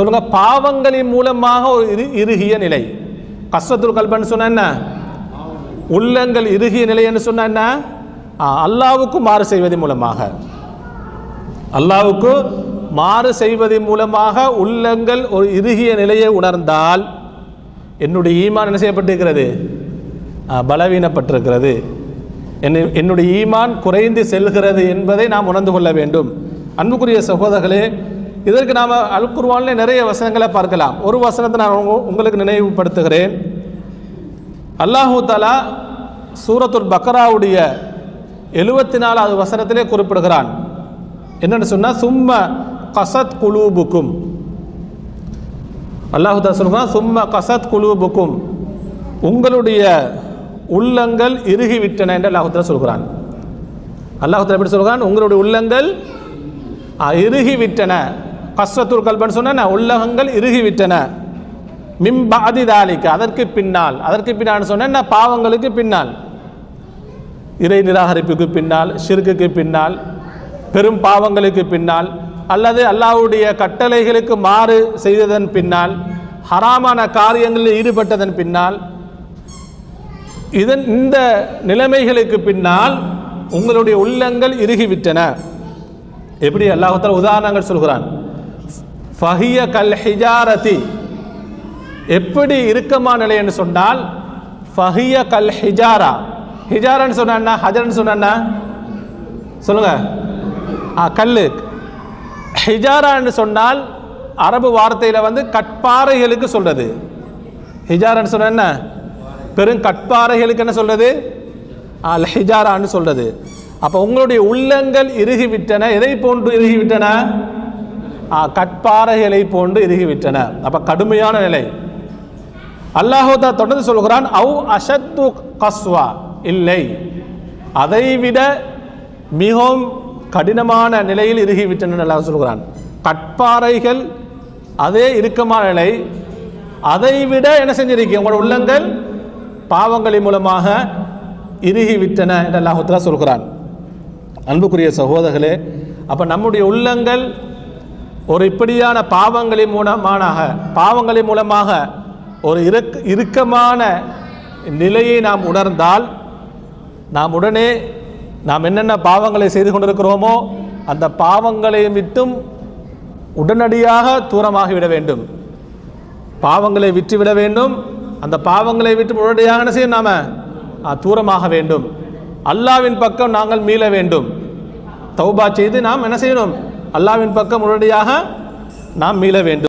சொல்லுங்க பாவங்களின் மூலமாக ஒரு இரு இறுகிய நிலை. கஸ்வத்துல் கல்பன்னு சொன்ன என்ன? உள்ளங்கள் இறுகிய நிலை என்று சொன்ன என்ன? அல்லாவுக்கு மாறு செய்வதன் மூலமாக. அல்லாவுக்கு மாறு செய்வதன் மூலமாக உள்ளங்கள் ஒரு இறுகிய நிலையை உணர்ந்தால் என்னுடைய ஈமான் என்ன செய்யப்பட்டிருக்கிறது? பலவீனப்பட்டிருக்கிறது. என்னை என்னுடைய ஈமான் குறைந்து செல்கிறது என்பதை நாம் உணர்ந்து கொள்ள வேண்டும். அன்புக்குரிய சகோதரர்களே இதற்கு நாம் அல் நிறைய வசனங்களை பார்க்கலாம். ஒரு வசனத்தை நான் உங்களுக்கு நினைவுபடுத்துகிறேன். அல்லாஹூ தாலா சூரத்துல் பக்ராவுடைய எழுபத்தி நாலாவது வசனத்திலே குறிப்பிடுகிறான். என்னென்னு சொன்னால் சும்ம கசத் குலூபுக்கும். அல்லாஹு தாலா சொல்கிறான் சும்ம கசத் குலூபுக்கும். உங்களுடைய உள்ளங்கள் இறுகிவிட்டன என்று அல்லாஹு தாலா சொல்கிறான். அல்லாஹு எப்படி சொல்கிறான்? உங்களுடைய உள்ளங்கள் இறுகிவிட்டன. கஸ்வத்துல் கல்பன் சொன்ன உள்ளகங்கள் இறுகிவிட்டன. மிம்பாதி தாலிக்கு அதற்கு பின்னால். அதற்கு பின்னால் சொன்ன பாவங்களுக்கு பின்னால். இறை நிராகரிப்புக்கு பின்னால் சிறுக்குக்கு பின்னால் பெரும் பாவங்களுக்கு பின்னால் அல்லது அல்லாவுடைய கட்டளைகளுக்கு மாறு செய்ததன் பின்னால் ஹராமான காரியங்களில் ஈடுபட்டதன் பின்னால் இதன் இந்த நிலைமைகளுக்கு பின்னால் உங்களுடைய உள்ளங்கள் இறுகிவிட்டன. எப்படி அல்லாஹத்தால் உதாரணங்கள் சொல்கிறான்? ஃபஹிய கல் ஹிஜாரதி. எப்படி இறுக்கமான நிலைன்னு சொன்னால் ஃபஹிய கல் ஹிஜாரா. ஹிஜாரான்னு சொன்னா ஹஜர்னு சொன்னா சொல்லுங்க. ஆ கல் ஹிஜாரான்னு சொன்னால் அரபு வார்த்தையில் வந்து கட்பாறைகளுக்கு சொல்றது. ஹிஜாரான்னு சொன்ன என்ன? பெரும் கட்பாறைகளுக்கு என்ன சொல்றது? அல் ஹிஜாரான்னு சொல்றது. அப்போ உங்களுடைய உள்ளங்கள் இறுகிவிட்டன. எதை போன்று இறுகிவிட்டன? கட்பாறைகளை போன்று இறுகிவிட்டன. அப்ப கடுமையான நிலை. அல்லாஹோதா தொடர்ந்து சொல்கிறான் அவு அஷத்து கஸ்வா. இல்லை. அதைவிட மிகவும் கடினமான நிலையில் இறுகிவிட்டன அல்லாஹ் சொல்கிறான் கட்பாறைகள் அதே இறுக்கமான நிலை. அதைவிட என்ன செஞ்சிருக்கீங்க உங்களோட உள்ளங்கள் பாவங்களின் மூலமாக இறுகிவிட்டன என்று அல்லாஹுத்தலா சொல்கிறான் அன்புக்குரிய சகோதரர்களே அப்போ நம்முடைய உள்ளங்கள் ஒரு இப்படியான பாவங்களின் மூலமாக பாவங்களின் மூலமாக ஒரு இறுக்க இறுக்கமான நிலையை நாம் உணர்ந்தால் நாம் உடனே நாம் என்னென்ன பாவங்களை செய்து கொண்டிருக்கிறோமோ அந்த பாவங்களை விட்டும் உடனடியாக தூரமாகிவிட வேண்டும். பாவங்களை விட்டுவிட வேண்டும். அந்த பாவங்களை விட்டு உடனடியாக என்ன செய்யும் நாம தூரமாக வேண்டும். அல்லாவின் பக்கம் நாங்கள் மீள வேண்டும். தௌபா செய்து நாம் என்ன செய்யணும் அல்லாவின் பக்கம் உடனடியாக நாம் மீள வேண்டும்.